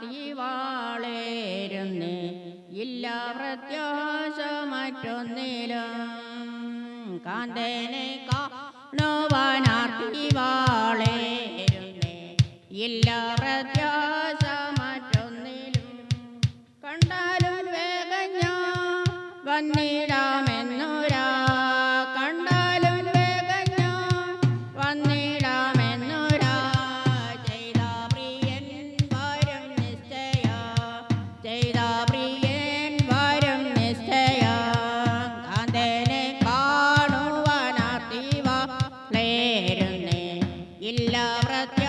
തീവാളേരുന്ന് ഇല്ല പ്രത്യാശമറ്റൊന്നിലും കാന്തേനെ കാന്തനെ കാണുവാനാർത്തി ഇല്ല പ്രത്യാശ കണ്ടാലും വേഗഞ്ഞ വന്നേ എല്ലാ വ്രത്യ